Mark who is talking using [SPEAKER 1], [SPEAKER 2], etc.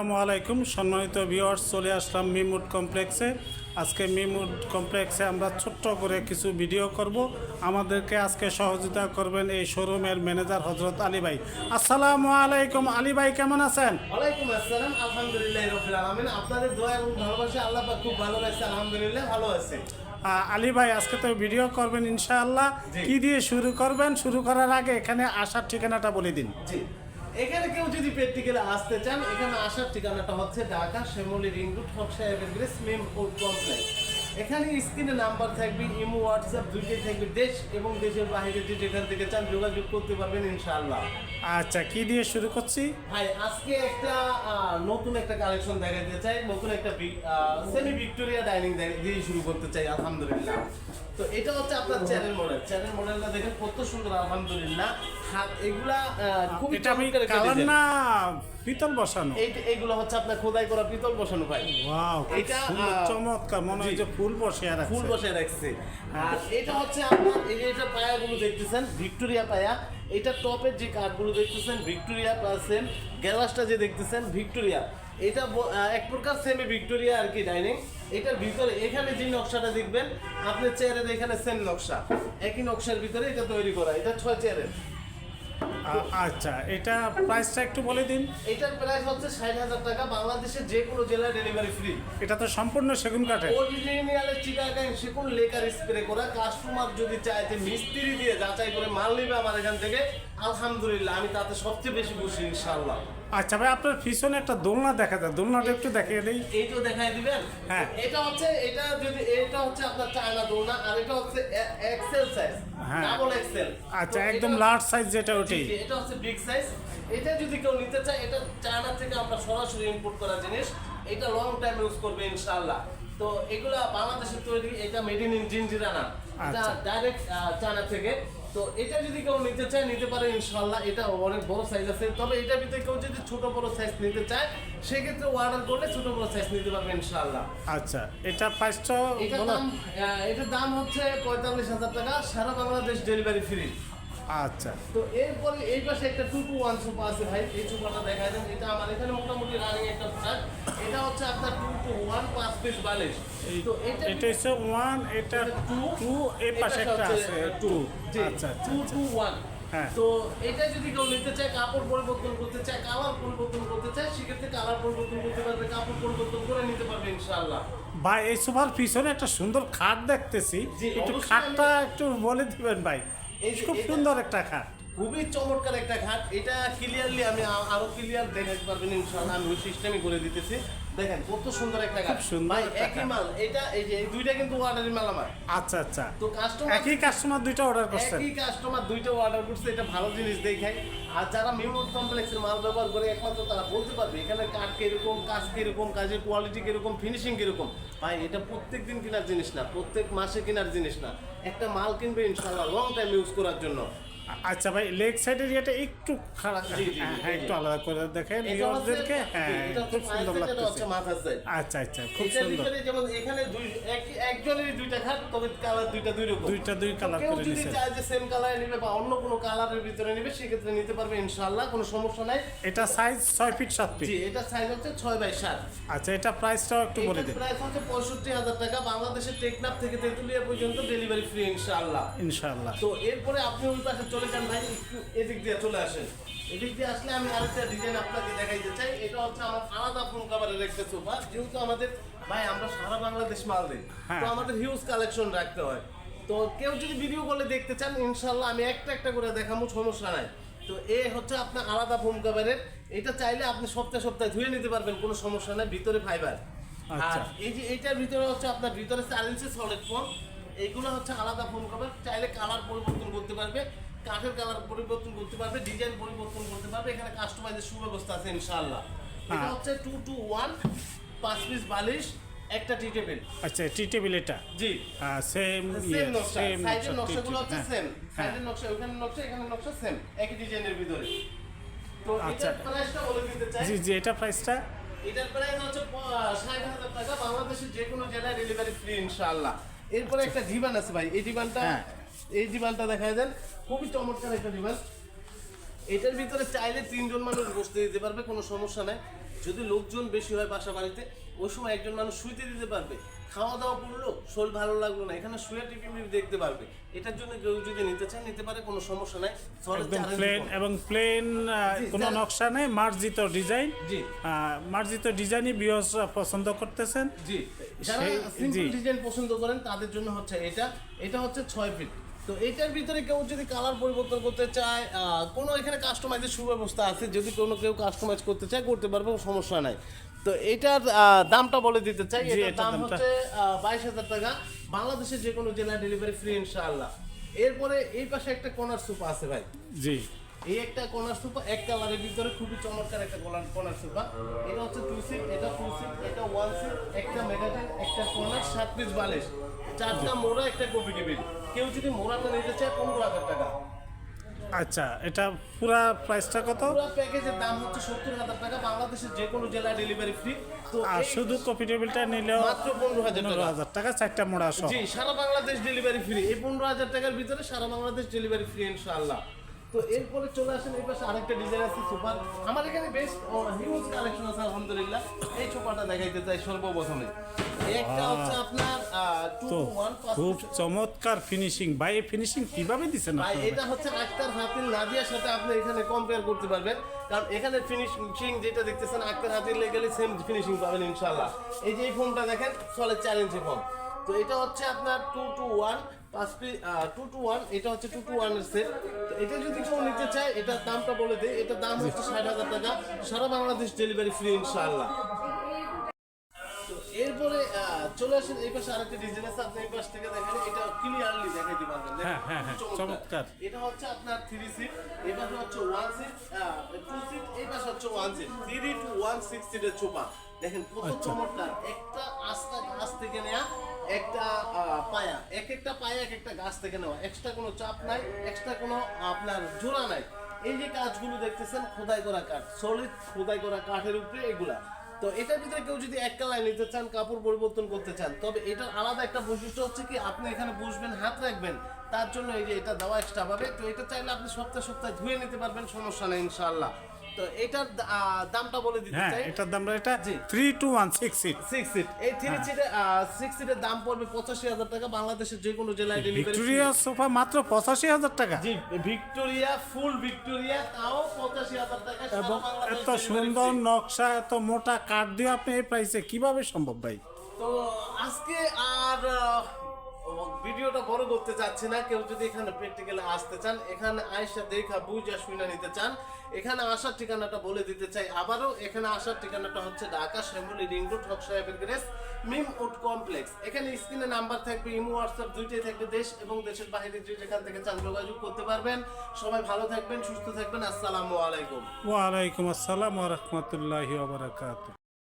[SPEAKER 1] আসসালামু আলাইকুম। সম্মানিত ভিউয়ার্স চলে আসলাম মিমুড কমপ্লেক্সে। আজকে মিমুড কমপ্লেক্সে আমরা ছোট্ট করে কিছু ভিডিও করব। আমাদেরকে আজকে সহযোগিতা করবেন এই শোরুমের ম্যানেজার হজরত আলী ভাই। আসসালামু আলাইকুম আলী ভাই কেমন আছেন?
[SPEAKER 2] ওয়ালাইকুম আসসালাম আলহামদুলিল্লাহ রবিল আলমিন। আপনাদের দোয়া এবং ভালোবাসা আল্লাহ খুব ভালো লাগছে আলহামদুলিল্লাহ ভালো আছে।
[SPEAKER 1] আলী ভাই আজকে তো ভিডিও করবেন ইনশাআল্লাহ। কি দিয়ে শুরু করবেন? শুরু করার আগে এখানে আসার ঠিকানাটা বলে দিন।
[SPEAKER 2] জি। এখানে কেউ যদি প্র্যাকটিক্যালে আসতে চান এখানে আসার ঠিকানাটা হচ্ছে ঢাকা শ্যামলী রিং রোড হক সাহেবের গ্রেস মেম ফুড কমপ্লেক্স। এখানে স্ক্রিনে নাম্বার থাকবে ইমো হোয়াটসঅ্যাপ দুইটাই থাকবে দেশ এবং দেশের বাইরে যে যেখান থেকে চান যোগাযোগ করতে পারবেন ইনশাআল্লাহ।
[SPEAKER 1] আচ্ছা কি দিয়ে শুরু করছি?
[SPEAKER 2] ভাই আজকে একটা নতুন একটা কালেকশন দেখাতে চাই নতুন একটা সেমি ভিক্টোরিয়া ডাইনিং দিয়ে শুরু করতে চাই আলহামদুলিল্লাহ। তো এটা হচ্ছে আপনার চ্যানেল মডেল চ্যানেল মডেলটা দেখেন কত সুন্দর আলহামদুলিল্লাহ। এগুলা আহ,
[SPEAKER 1] এটা আমি কালার না পিতল বসানো।
[SPEAKER 2] এইগুলো হচ্ছে আপনার খোদাই করা পিতল বসানো ভাই।
[SPEAKER 1] ওয়াও
[SPEAKER 2] এটা,
[SPEAKER 1] চমৎকার মনে হয় যে ফুল বসিয়ে রাখছে
[SPEAKER 2] ফুল বসে রাখছে আর এটা হচ্ছে আপনার এই যে এটা পায়াগুলো দেখতেছেন ভিক্টোরিয়া পায়া। এটা টপের যে কাঠগুলো দেখতেছেন ভিক্টোরিয়া সেম গ্যালাসটা যে দেখতেছেন ভিক্টোরিয়া। এটা এক প্রকার সেমি ভিক্টোরিয়া আর কি ডাইনিং এটার ভিতরে এখানে যে নকশাটা দেখবেন আপনার চেয়ারের এখানে সেম নকশা। একই নকশার ভিতরে এটা তৈরি করা এটা ছয় চেয়ারের
[SPEAKER 1] আচ্ছা এটা প্রাইসটা একটু বলে দিন।
[SPEAKER 2] এটার প্রাইস হচ্ছে ষাট হাজার টাকা বাংলাদেশের যে কোনো জেলায় ডেলিভারি ফ্রি
[SPEAKER 1] এটা তো সম্পূর্ণ সেগুন কাঠে
[SPEAKER 2] অরিজিনালের চিকাগাং সেগুন লেকার স্প্রে করা। কাস্টমার যদি চায় যে মিস্ত্রি দিয়ে যাচাই করে মাল নেবে আমার এখান থেকে আলহামদুলিল্লাহ আমি তাতে সবচেয়ে বেশি খুশি ইনশাআল্লাহ।
[SPEAKER 1] আচ্ছা ভাই আপনার পিছনে একটা দোলনা দেখা যায় দোলনাটা একটু দেখিয়ে দিই।
[SPEAKER 2] এইটাও দেখাই দিবেন?
[SPEAKER 1] হ্যাঁ।
[SPEAKER 2] এটা হচ্ছে এটা যদি এটা হচ্ছে আপনার চায়না দোলনা আর এটা হচ্ছে এক্সেল সাইজ
[SPEAKER 1] হ্যাঁ।
[SPEAKER 2] ডাবল এক্সেল
[SPEAKER 1] আচ্ছা একদম লার্জ সাইজ যেটা ওটি
[SPEAKER 2] এটা হচ্ছে বিগ সাইজ এটা যদি কেউ নিতে চায় এটা চায়না থেকে আমরা সরাসরি ইম্পোর্ট করা জিনিস। এটা লং টাইম ইউজ করবে ইনশাআল্লাহ। তো এগুলা বাংলাদেশের তৈরি এটা মেড ইন জিনজিরানা এটা
[SPEAKER 1] আচ্ছা।
[SPEAKER 2] ডাইরেক্ট চায়না থেকে। তো এটা যদি কেউ নিতে চায় নিতে পারে ইনশাল্লাহ এটা অনেক বড় সাইজ আছে। তবে এটার ভিতরে কেউ যদি ছোট বড় সাইজ নিতে চায় সেক্ষেত্রে অর্ডার করলে ছোট বড় সাইজ নিতে পারবে ইনশাল্লাহ
[SPEAKER 1] আচ্ছা এটা প্রাইসটা
[SPEAKER 2] এটার দাম এটার দাম হচ্ছে পঁয়তাল্লিশ হাজার টাকা সারা বাংলাদেশ ডেলিভারি ফ্রি
[SPEAKER 1] আচ্ছা।
[SPEAKER 2] তো এরপরে এই পাশে একটা টু টু ওয়ান সোফা আছে ভাই এই সোফাটা দেখা দেন। এটা আমার এখানে মোটামুটি রানিং একটা এটা হচ্ছে আপনার টু টু ওয়ান পাঁচ পিস বালিশ। তো এটা
[SPEAKER 1] এটা হচ্ছে ওয়ান এটা টু টু এই পাশে একটা আছে টু আচ্ছা আচ্ছা
[SPEAKER 2] টু টু ওয়ান
[SPEAKER 1] হ্যাঁ।
[SPEAKER 2] তো এটা যদি কেউ নিতে চায় কাপড় পরিবর্তন করতে চায় কালার পরিবর্তন করতে চায় সেক্ষেত্রে কালার পরিবর্তন করতে পারবে কাপড় পরিবর্তন করে নিতে পারবে
[SPEAKER 1] ভাই এই সোফার পিছনে একটা সুন্দর খাট দেখতেছি। একটু খাটটা একটু বলে দিবেন ভাই। খুব সুন্দর একটা খাট।
[SPEAKER 2] খুবই চমৎকার একটা ঘাট এটা ক্লিয়ারলি আমি আরও আরও ক্লিয়ার দেখাতে পারবেন ইনশাল্লাহ আমি ওই সিস্টেমই করে দিতেছি। দেখেন কত সুন্দর একটা
[SPEAKER 1] খুব সুন্দর
[SPEAKER 2] একই মাল এটা এই যে দুইটা কিন্তু অর্ডারের মাল আমার
[SPEAKER 1] আচ্ছা আচ্ছা।
[SPEAKER 2] তো কাস্টমার
[SPEAKER 1] একই কাস্টমার দুইটা অর্ডার করছেন
[SPEAKER 2] একই কাস্টমার দুইটা অর্ডার করছে এটা ভালো জিনিস দেখাই আর যারা মিউট কমপ্লেক্সের মাল ব্যবহার করে একমাত্র তারা বলতে পারবে এখানে কাঠ কীরকম কাজ কীরকম কাজের কোয়ালিটি কীরকম ফিনিশিং কীরকম। ভাই এটা প্রত্যেক দিন কেনার জিনিস না প্রত্যেক মাসে কেনার জিনিস না। একটা মাল কিনবে ইনশাআল্লাহ লং টাইম ইউজ করার জন্য।
[SPEAKER 1] আচ্ছা ভাই লেগ সাইডের ইয়েটা একটু খারাপ। হ্যাঁ। একটু আলাদা করে দেখেন ভিউয়ারদেরকে হ্যাঁ খুব সুন্দর
[SPEAKER 2] মাথার side।
[SPEAKER 1] আচ্ছা আচ্ছা খুব সুন্দর।
[SPEAKER 2] যেমন এখানে দুই এক- একজনেরই দুইটা খাট তবে কালার দুইটা দুই রকম।
[SPEAKER 1] দুইটা দুই কালার করে
[SPEAKER 2] যদি
[SPEAKER 1] নিছেন
[SPEAKER 2] চায় যে সেম কালারে নেবে বা অন্য কোনো কালারের ভিতরে নেবে সেক্ষেত্রে নিতে পারবে ইনশাআল্লাহ কোনো সমস্যা নাই।
[SPEAKER 1] এটা সাইজ ছয় ফিট সাত ফিট
[SPEAKER 2] জি এটা সাইজ হচ্ছে ছয় বাই সাত।
[SPEAKER 1] আচ্ছা এটা প্রাইসটাও একটু বলে দিন।
[SPEAKER 2] প্রাইস হচ্ছে পঁয়ষট্টি হাজার টাকা। বাংলাদেশের টেকনাফ থেকে তেঁতুলিয়া পর্যন্ত ডেলিভারি ফ্রি ইনশাআল্লাহ।
[SPEAKER 1] ইনশাআল্লাহ।
[SPEAKER 2] তো এরপরে আপনি ওই পাশে চলে যান ভাই। একটু এদিক দিয়ে চলে আসেন। এদিক দিয়ে আসলে আমি আরেকটা ডিজাইন আপনাকে দেখাইতে চাই। এটা হচ্ছে আমার আলাদা ফোন কাভারের একটা সোফা যেহেতু আমাদের ভাই আমরা সারা বাংলাদেশ মাল দিই।
[SPEAKER 1] হ্যাঁ।
[SPEAKER 2] তো আমাদের হিউজ কালেকশন রাখতে হয়। তো কেউ যদি ভিডিও কলে দেখতে চান ইনশাল্লাহ আমি একটা একটা করে দেখাবো সমস্যা নাই। তো এ হচ্ছে আপনার আলাদা ফোন কাভারের এটা চাইলে আপনি সপ্তাহে সপ্তাহে ধুয়ে নিতে পারবেন কোনো সমস্যা নাই ভিতরে ফাইবার আর
[SPEAKER 1] আচ্ছা।
[SPEAKER 2] এই যে এইটার ভিতরে হচ্ছে আপনার ভিতরে চার ইঞ্চি সলিড ফোন এইগুলো হচ্ছে আলাদা ফোন কভার চাইলে কালার পরিবর্তন করতে পারবে। কাঠের কালার পরিবর্তন করতে পারবে ডিজাইন পরিবর্তন করতে পারবে এখানে কাস্টমাইজের সুব্যবস্থা আছে ইনশাআল্লাহ। এটা
[SPEAKER 1] হ্যাঁ।
[SPEAKER 2] হচ্ছে টু টু ওয়ান পাঁচ পিস বালিশ একটা টি টেবিল
[SPEAKER 1] আচ্ছা টি টেবিল এটা?
[SPEAKER 2] জি।
[SPEAKER 1] সেম
[SPEAKER 2] সেম নকশা।
[SPEAKER 1] সেম
[SPEAKER 2] সাইডের নকশাগুলো হচ্ছে
[SPEAKER 1] হ্যাঁ।
[SPEAKER 2] সেম সাইডের নকশা ওখানে নকশা এখানে নকশা সেম একই ডিজাইনের ভিতরে। তো
[SPEAKER 1] আচ্ছা।
[SPEAKER 2] এটার প্রাইসটা বলে দিতে চাই।
[SPEAKER 1] জি জি এটা প্রাইসটা
[SPEAKER 2] এটার প্রাইস হচ্ছে ষাট হাজার টাকা। বাংলাদেশের যে কোনো জেলায় ডেলিভারি ফ্রি ইনশাআল্লাহ। এরপরে একটা ডিবান আছে ভাই। এই ডিবানটা
[SPEAKER 1] হ্যাঁ।
[SPEAKER 2] এই ডিবানটা দেখা দেন। খুবই চমৎকার একটা এটার ভিতরে চাইলে তিনজন মানুষ বসতে দিতে পারবে কোনো সমস্যা নাই। যদি লোকজন বেশি হয় বাসা বাড়িতে ওই সময় একজন মানুষ শুইতে দিতে পারবে। খাওয়া দাওয়া করল শরীর ভালো লাগল না এখানে শুয়ে টিভি দেখতে পারবে। এটার জন্য কেউ যদি নিতে চায় নিতে পারে কোনো সমস্যা নাই।
[SPEAKER 1] একদম প্লেন এবং প্লেন কোনো নকশা নেই মার্জিত ডিজাইন
[SPEAKER 2] জি।
[SPEAKER 1] মার্জিত ডিজাইনই বিয়সরা পছন্দ করতেছেন।
[SPEAKER 2] জি। যারা সিম্পল। ডিজাইন পছন্দ করেন তাদের জন্য হচ্ছে এটা। এটা হচ্ছে ছয় ফিট তো এটার ভিতরে কেউ যদি কালার পরিবর্তন করতে চায় কোনো এখানে কাস্টমাইজের সুব্যবস্থা আছে যদি কোনো কেউ কাস্টমাইজ করতে চায় করতে পারবে সমস্যা নাই। তো এটার দামটা বলে দিতে চাই এটার দাম হচ্ছে বাইশ হাজার টাকা। বাংলাদেশের যে কোনো জেলায় ডেলিভারি ফ্রি ইনশাআল্লাহ। এরপরে এই পাশে একটা কোনার সুপ আছে ভাই।
[SPEAKER 1] জি।
[SPEAKER 2] এই একটা কর্নার সোফা এক কালারের ভিতরে খুবই চমৎকার একটা কর্নার কর্নার সোফা এটা হচ্ছে টু সিট এটা টু সিট এটা ওয়ান সিট একটা মেগাটেন একটা কর্নার সাত পিস বালিশ। চারটা মোড়া একটা কপি টেবিল। কেউ যদি মোড়াটা নিতে চায় পনেরো হাজার টাকা।
[SPEAKER 1] আচ্ছা এটা পুরা প্রাইসটা কত?
[SPEAKER 2] পুরো প্যাকেজের দাম হচ্ছে সত্তর হাজার টাকা। বাংলাদেশের যে কোনো জেলায় ডেলিভারি ফ্রি তো
[SPEAKER 1] আর শুধু কপি টেবিলটা নিলেও
[SPEAKER 2] মাত্র পনেরো হাজার
[SPEAKER 1] পনেরো হাজার টাকা চারটা মোড়া
[SPEAKER 2] জি সারা বাংলাদেশ ডেলিভারি ফ্রি এই পনেরো হাজার টাকার ভিতরে সারা বাংলাদেশ ডেলিভারি ফ্রি ইনশাআল্লাহ। তো এরপরে চলে আসেন এই পাশে আরেকটা ডিজাইন আছে সুপার আমার এখানে বেশ হিউজ কালেকশন আছে আলহামদুলিল্লাহ। এই সোফাটা দেখাইতে চাই সর্বপ্রথমে। একটা হচ্ছে আপনার
[SPEAKER 1] তো খুব চমৎকার ফিনিশিং ভাই ফিনিশিং কীভাবে দিচ্ছেন
[SPEAKER 2] ভাই এটা হচ্ছে আক্তার হাতিল নাদিয়ার সাথে আপনি এখানে কম্পেয়ার করতে পারবেন। কারণ এখানে ফিনিশিং যেটা দেখতেছেন আক্তার হাতিল লেগেলে সেম ফিনিশিং পাবেন ইনশাআল্লাহ। এই যে এই ফোনটা দেখেন চলে চার ফোন তো এটা হচ্ছে আপনার টু টু ওয়ান পাঁচ পি টু টু ওয়ান এটা হচ্ছে টু টু ওয়ানের সেট এটা যদি কেউ নিতে চায় এটার দামটা বলে দেয় এটার দাম হচ্ছে ষাট হাজার টাকা। সারা বাংলাদেশ ডেলিভারি ফ্রি ইনশাআল্লাহ। এরপরে চলে আসেন এই পাশে আরেকটা ডিজাইন আছে। আপনি এই পাশ থেকে দেখেন এটা ক্লিয়ারলি দেখাইতে পারবেন।
[SPEAKER 1] হ্যাঁ, হ্যাঁ, হ্যাঁ, চমৎকার।
[SPEAKER 2] এটা হচ্ছে আপনার থ্রি সিট এই পাশে হচ্ছে ওয়ান সিট টু সিট এই পাশে হচ্ছে one seat three two one six সিটের চোপা। দেখেন কত
[SPEAKER 1] আচ্ছা।
[SPEAKER 2] চমৎকার। একটা আস্তা গাছ থেকে নেয়া একটা পায়া। এক একটা পায়া, এক একটা গাছ থেকে নেওয়া। এক্সট্রা কোনো চাপ নাই এক্সট্রা কোনো, আপনার জোড়া নাই। এই যে কাজগুলো দেখতেছেন, খোদাই করা কাঠ সলিড খোদাই করা কাঠের উপরে এগুলা। তো এটার ভিতরে কেউ যদি এক কালার নিতে চান, কাপড় পরিবর্তন করতে চান, তবে এটার আলাদা একটা বৈশিষ্ট্য হচ্ছে কি, আপনি এখানে বসবেন, হাত রাখবেন, তার জন্য এই যে এটা দেওয়া এক্সট্রা পাবে তো এটা চাইলে আপনি সপ্তাহে সপ্তাহে ধুয়ে নিতে পারবেন, সমস্যা নেই, ইনশাআল্লাহ। তো এটার দামটা বলে দিতে
[SPEAKER 1] হ্যাঁ
[SPEAKER 2] চাই।
[SPEAKER 1] এটার দাম এটা। Three two one six seat
[SPEAKER 2] six seat এই থ্রি সিটের সিক্স সিটের দাম পড়বে পঁচাশি হাজার টাকা। বাংলাদেশের যে কোনো জেলায় ডেলিভারি
[SPEAKER 1] ভিক্টোরিয়া সোফা মাত্র পঁচাশি হাজার টাকা।
[SPEAKER 2] জি ভিক্টোরিয়া ফুল ভিক্টোরিয়া তাও পঁচাশি হাজার টাকা।
[SPEAKER 1] এবং এত সুন্দর নকশা এত মোটা কাঠ দিয়ে আপনি এই প্রাইসে কীভাবে সম্ভব ভাই?
[SPEAKER 2] তো আজকে আর ভিডিওটা বড় করতে চাচ্ছি না। কেউ যদি এখানে প্র্যাকটিক্যালে আসতে চান, এখানে আয়সা দেখা বুঝা শুনে নিতে চান। এখানে আসার ঠিকানাটা বলে দিতে চাই আবারও, এখানে আসার ঠিকানাটা হচ্ছে ঢাকা শ্যামলি রিং রোড, হক সাহেবের গ্রেস মিম উড কমপ্লেক্স। এখানে স্ক্রিনে নাম্বার থাকবে, ইমো, হোয়াটসঅ্যাপ দুইটাই থাকবে, দেশ এবং দেশের বাইরে যে যেখান থেকে চান যোগাযোগ করতে পারবেন। সবাই ভালো থাকবেন, সুস্থ থাকবেন, আসসালামু আলাইকুম।
[SPEAKER 1] ওয়ালাইকুম আসসালাম ওয়া রাহমাতুল্লাহি ওয়া বারাকাতুহু।